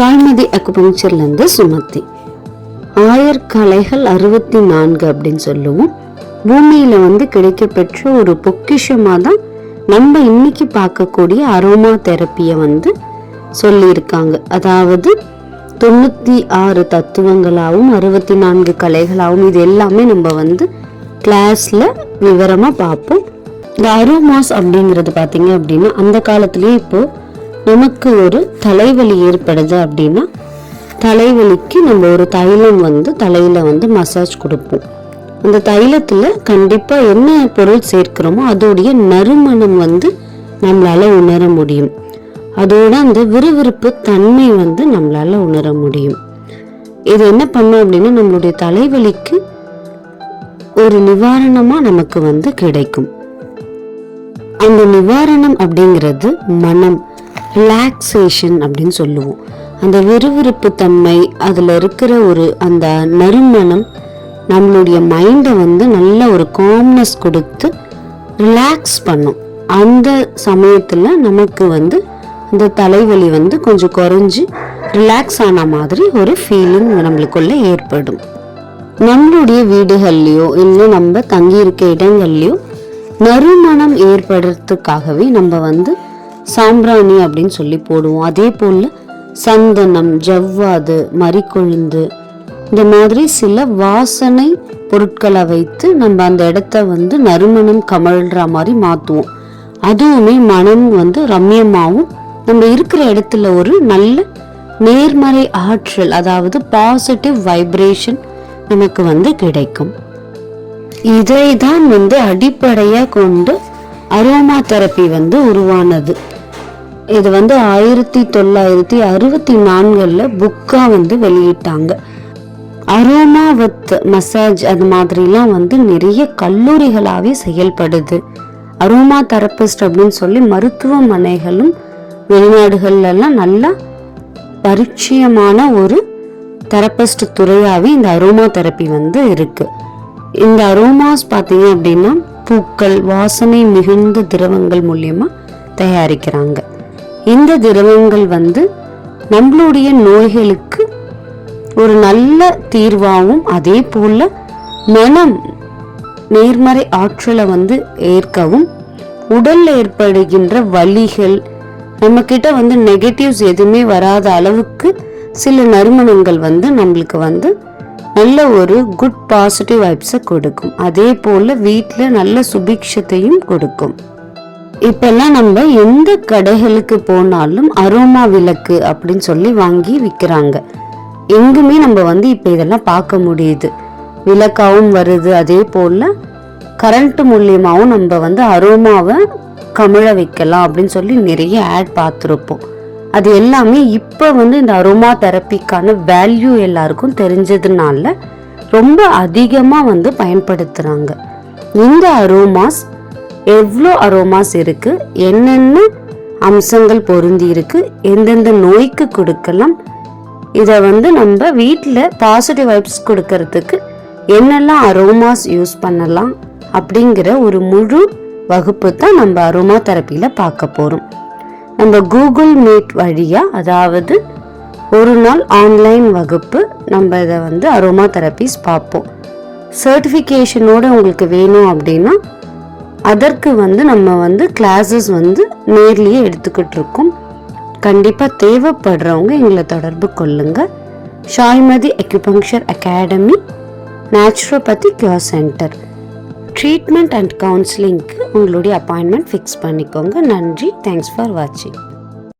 ஷால்மதி அக்குபங்சர்லேருந்து சுமத்தி. ஆயர்கலைகள் அறுபத்தி நான்கு அப்படின்னு சொல்லுவோம். பூமியில் வந்து கிடைக்கப்பெற்ற ஒரு பொக்கிஷமாக தான் நம்ம இன்னைக்கு பார்க்கக்கூடிய அரோமா தெரப்பியை வந்து சொல்லியிருக்காங்க. அதாவது தொண்ணூற்றி ஆறு தத்துவங்களாகவும் அறுபத்தி நான்கு கலைகளாகவும் இது எல்லாமே நம்ம வந்து கிளாஸில் விவரமாக பார்ப்போம். இந்த அரோமாஸ் அப்படிங்கிறது பார்த்தீங்க அப்படின்னா அந்த காலத்துலேயே இப்போ நமக்கு ஒரு தலைவலி ஏற்படுது அப்படின்னா தலைவலிக்கு நம்ம ஒரு தைலம் வந்து தலையில் வந்து மசாஜ் கொடுப்போம். அந்த தைலத்தில் கண்டிப்பாக என்ன பொருள் சேர்க்கிறோமோ அதோடைய நறுமணம் வந்து நம்மளால் உணர முடியும். அதோட அந்த விறுவிறுப்பு தன்மை வந்து நம்மளால் உணர முடியும். இது என்ன பண்ணும் அப்படின்னா நம்மளுடைய தலைவலிக்கு ஒரு நிவாரணமாக நமக்கு வந்து கிடைக்கும். அந்த நிவாரணம் அப்படிங்கிறது மனம். ரிலாக்ஸேஷன் அப்படின்னு சொல்லுவோம். அந்த விறுவிறுப்பு தன்மை அதில் இருக்கிற ஒரு அந்த நறுமணம் நம்மளுடைய மைண்டை வந்து நல்ல ஒரு காம்னஸ் கொடுத்து ரிலாக்ஸ் பண்ணும். அந்த சமயத்தில் நமக்கு வந்து அந்த தலைவலி வந்து கொஞ்சம் குறைஞ்சி ரிலாக்ஸ் ஆன மாதிரி ஒரு ஃபீலிங் நம்மளுக்குள்ள ஏற்படும். நம்மளுடைய வீடுகள்லையோ இல்லை நம்ம தங்கி இருக்க இடங்கள்லையோ நறுமணம் ஏற்படுறதுக்காகவே நம்ம வந்து சாம்பிராணி அப்படின்னு சொல்லி போடுவோம். அதே போல் சந்தனம் ஜவ்வாது மறிக்கொழுந்து இந்த மாதிரி சில வாசனை பொருட்களை வைத்து நம்ம அந்த இடத்த வந்து நறுமணம் கமழ்ற மாதிரி மாற்றுவோம் அதுவுமே மனம் வந்து ரம்யமாகவும் நம்ம இருக்கிற இடத்துல ஒரு நல்ல நேர்மறை ஆற்றல் அதாவது பாசிட்டிவ் வைப்ரேஷன் நமக்கு வந்து கிடைக்கும். இதை தான் வந்து அடிப்படையாக கொண்டு அரோமா தெரப்பி வந்து உருவானது. இது வந்து ஆயிரத்தி தொள்ளாயிரத்தி அறுபத்தி நான்கில் புக்காக வந்து வெளியிட்டாங்க. அரோமா வித் மசாஜ் அது மாதிரிலாம் வந்து நிறைய கல்லூரிகளாகவே செயல்படுது. அரோமா தெரபிஸ்ட் அப்படின்னு சொல்லி மருத்துவமனைகளும் வெளிநாடுகள்லாம் நல்லா பரிச்சயமான ஒரு தெரபிஸ்ட் துறையாகவே இந்த அரோமா தெரப்பி வந்து இருக்குது இந்த அரோமாஸ் பார்த்தீங்க அப்படின்னா பூக்கள் வாசனை மிகுந்த திரவங்கள் மூலயமா தயாரிக்கிறாங்க. இந்த திரவங்கள் வந்து நம்மளுடைய நோய்களுக்கு ஒரு நல்ல தீர்வாகவும் அதே போல மனம் நேர்மறை ஆற்றலை வந்து ஏற்கவும் உடல்ல ஏற்படுகின்ற வலிகள் நம்ம கிட்ட வந்து நெகட்டிவ்ஸ் எதுவுமே வராத அளவுக்கு சில நறுமணங்கள் வந்து நம்மளுக்கு வந்து நல்ல ஒரு குட் பாசிட்டிவ் வைப்ஸை கொடுக்கும். அதே போல் வீட்டில் நல்ல சுபிக்ஷத்தையும் கொடுக்கும். இப்பெல்லாம் நம்ம எந்த கடைகளுக்கு போனாலும் அரோமா விளக்கு அப்படின்னு சொல்லி வாங்கி விற்கிறாங்க எங்குமே நம்ம வந்து இப்போ இதெல்லாம் பார்க்க முடியுது. விளக்காகவும் வருது. அதே போல் கரண்ட் மூலியமாகவும் நம்ம வந்து அரோமாவை கமிழ வைக்கலாம் அப்படின்னு சொல்லி நிறைய ஆட் பார்த்துருப்போம். அது எல்லாமே இப்போ வந்து இந்த அரோமா தெரப்பிக்கான வேல்யூ எல்லாருக்கும் தெரிஞ்சதுனால ரொம்ப அதிகமாக வந்து பயன்படுத்துகிறாங்க இந்த அரோமாஸ் எவ்வளோ அரோமாஸ் இருக்குது என்னென்ன அம்சங்கள் பொருந்தி இருக்கு எந்தெந்த நோய்க்கு கொடுக்கலாம் இதை வந்து நம்ம வீட்டில் பாசிட்டிவ் வைப்ஸ் கொடுக்கறதுக்கு என்னெல்லாம் அரோமாஸ் யூஸ் பண்ணலாம் அப்படிங்கிற ஒரு முழு வகுப்பு தான் நம்ம அரோமா தெரப்பியில் பார்க்க போகிறோம் நம்ம கூகுள் மீட் வழியாக அதாவது ஒரு நாள் ஆன்லைன் வகுப்பு நம்ம இதை வந்து அரோமா தெரப்பிஸ் பார்ப்போம். சர்டிஃபிகேஷனோடு உங்களுக்கு வேணும் அப்படின்னா அதற்கு வந்து நம்ம வந்து கிளாஸஸ் வந்து நேர்லேயே எடுத்துக்கிட்டு இருக்கோம். கண்டிப்பாக தேவைப்படுறவங்க எங்களை தொடர்பு கொள்ளுங்கள் Shaimathi acupuncture academy naturopathy cure centre treatment and கவுன்சிலிங்க்கு உங்களுடைய அப்பாயின்மெண்ட் ஃபிக்ஸ் பண்ணிக்கோங்க. நன்றி. தேங்க்ஸ் ஃபார் வாட்சிங்